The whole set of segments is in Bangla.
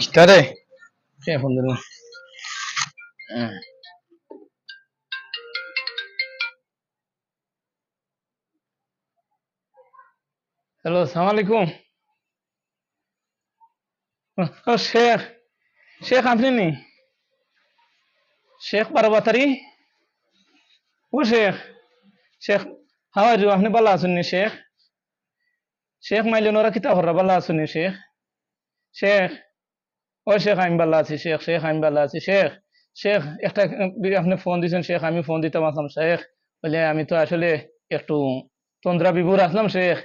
কিতারে কে ফোন দিল? হ্যালো সালাম আলাইকুম শেখ শেখ আপনি নি? শেখ বারবাতারি ও শেখ শেখ হাও আর আপনি নি, শেখ? শেখ ওরা কিতা নি, শেখ? শেখ ও শেখ, আমি ভালো আছি, শেখ শেখ, আমি ভালো আছি, শেখ? শেখ, একটা আপনি ফোন দিয়েছেন শেখ, আমি ফোন দিতে পারতাম শেখ? বলে আমি তো আসলে একটু তন্দ্রা বিভোর আসলাম, শেখ?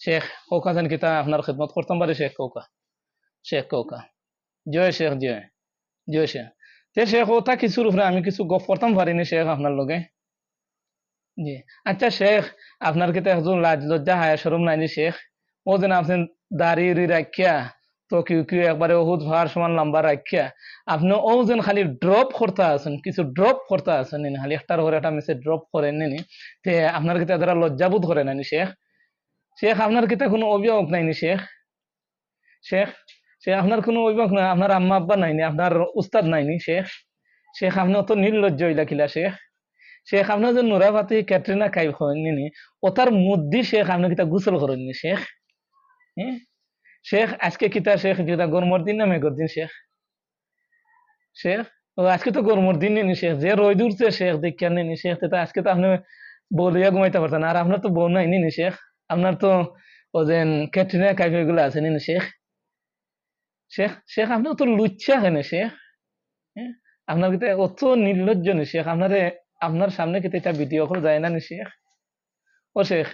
শেখ কৌকা জান কিতা আপনার খেদমত করতাম পারে শেখ কৌকা শেখ কৌকা। জয় শেখ, জয়। জয় শেখ। তে শেখ ওটা কিছুর উপরে আমি কিছু গপ করতাম, পারিনি শেখ আপনার লগে। জি। আচ্ছা শেখ, আপনার কিতা একজন লাজ লজ্জা হায়া সরম নাইনি শেখ? ও যেন আপনি দাড়ি উড়ি রাখিয়া, তো কেউ কেউ একবারে ওহুদ ভার সমান লম্বা রাখিয়া, আপনি ও যেন খালি ড্রপ করতে আছেন, কিছু ড্রপ করতে আছেন খালি একটার উপরে একটা মেসেজ ড্রপ করেন নিনি তে আপনার কিতা যারা লজ্জাবোধ করে নানি শেখ? শেখ, আপনার কিতা কোনো অভিভাবক নাইনি শেখ? শেখ? শেখ আপনার কোনো অভিভাবক নাই, আপনার আম্মা আব্বা নাইনি আপনার উস্তাদ নাইনি শেখ। শেখ আপনি অত নির্লজ্জ হইলা কিলা, শেখ। শেখ আপনার যে নুরাবাতি ক্যাটরিনা কাইফ হয়নি ওটার মধ্যে শেখ আপনি কিতা গোসল করেননি শেখ। হ্যাঁ শেখ, আজকে কিতা শেখ যেটা গরমর দিন না মেঘর দিন, শেখ? শেখ, ও আজকে তো গরমর দিন নেনি শেখ। যে রোদ উঠছে, শেখ, দেখিয়া নেনি শেখ। তো আজকে তো আপনি বলিয়া ঘুমাইতে পারতেন আর আপনার তো বউ নাই নিনি শেখ। আপনার তো ও যে ক্যাটরিনা কাইফ এগুলো আছে নিনি শেখ। শেখ শেখ আপনি তো লুচ্ছা হেনে শেখ আপনার কিতা অত নির্লজ্জ নি শেখ আপনারে, আপনার সামনে কিতা এটা ভিডিও কল যায় না নি শেখ ও শেখ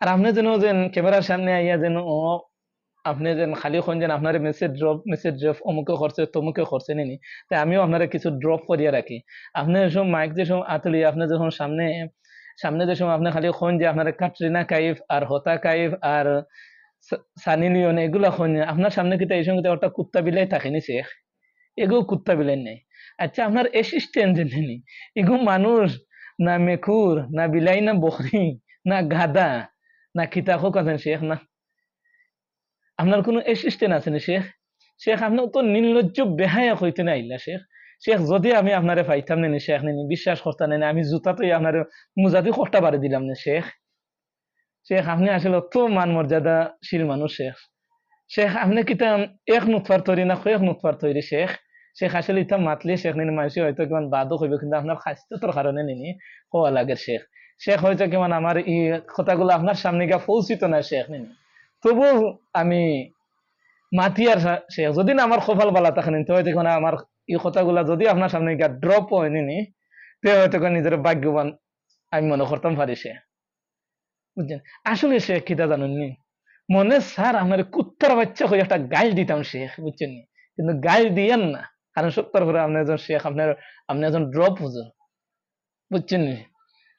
আর আপনি যেন যেন ক্যামেরার সামনে আইয়া যেন, ও, আপনি যেন খালি খন যেন আপনার মেসেজ ড্রপ মেসেজ ড্রপ অমুকে করছে, তমুকে করছে নিনি তাই আমিও আপনার কিছু ড্রপ করিয়া রাখি। আপনি যখন মাইক যে সময় আতলি, আপনি যখন সামনে সামনে যে সময় আপনি খালি খন যে আপনার কাটরিনা কাইফ আর হতা কাইফ আর সানি লিওন, এগুলা খন আপনার সামনে কিতা এই সঙ্গে একটা কুত্তা বিলাই থাকেনি শেখ। এগুলো কুত্তা বিলাই নেই। আচ্ছা আপনার অ্যাসিস্ট্যান্ট যে নেনি এগুলো মানুষ না মেকুর, না বিলাই, না বকরি, না গাদা না কিতা হোক আছেন শেখ না। আপনার কোনো অ্যাসিস্ট্যান্ট আছে না শেখ? শেখ আপনি তো নির্লজ্জ বেহায়া হইতে না আইলা শেখ। শেখ, যদি আমি আপনারে পাইতাম নেনি শেখ নেনি বিশ্বাস করতাম নেনি আমি জুতাতেই আপনার মুজাতে কষ্টা বাড়ি দিলাম না শেখ। শেখ আপনি আসলে অত মান মর্যাদাশীল মানুষ, শেখ। শেখ, আপনি কিতা এক নুতফার তৈরি না কয়েক নুতফার তৈরি, শেখ? শেখ আসলে ইতা মাতলে, শেখ নিনি মানুষে হয়তো কিমান বাদও হইব, কিন্তু আপনার স্বাস্থ্যতার কারণে নিনি, হওয়া লাগে, শেখ। শেখ হয়তো কিমান আমার এই কথাগুলো আপনার সামনে গিয়ে পৌঁছিত না শেখ নিনি। তবু আমি মাতি আর শেখ, যদি না আমার কপাল বালা থাকে তো হয়তো কিমান আমার এই কথাগুলা যদি আপনার সামনে গিয়ে ড্রপ হয় নিনি, তে হয়তো নিজের ভাগ্যবান আমি মনে করতাম পারি সে বুঝছেন আসলে শেখ কিতা জানেন নি? মনে স্যার, আমার কুত্তার বাচ্চা হয়ে একটা গাইল দিতাম শেখ বুঝছেন কিন্তু গাইল দিয়েন না। কারণ সত্তর করে আপনি একজন শেখ, আপনার, আপনি একজন ড্রপ হুজুর। বুঝছেন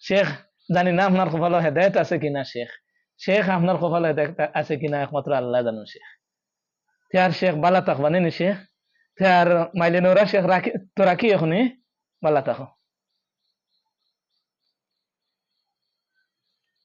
শেখ, জানি না আপনার কপালে হেদায়ত আছে কিনা শেখ। শেখ, আপনার কপালে হেদায়ত আছে কিনা একমাত্র আল্লাহ জানো শেখ। তে আর শেখ, বালা থাকবা নি শেখ। তে আর মাইলে নোরা শেখ, রাখি তো রাখি এখনই? বালা থাকো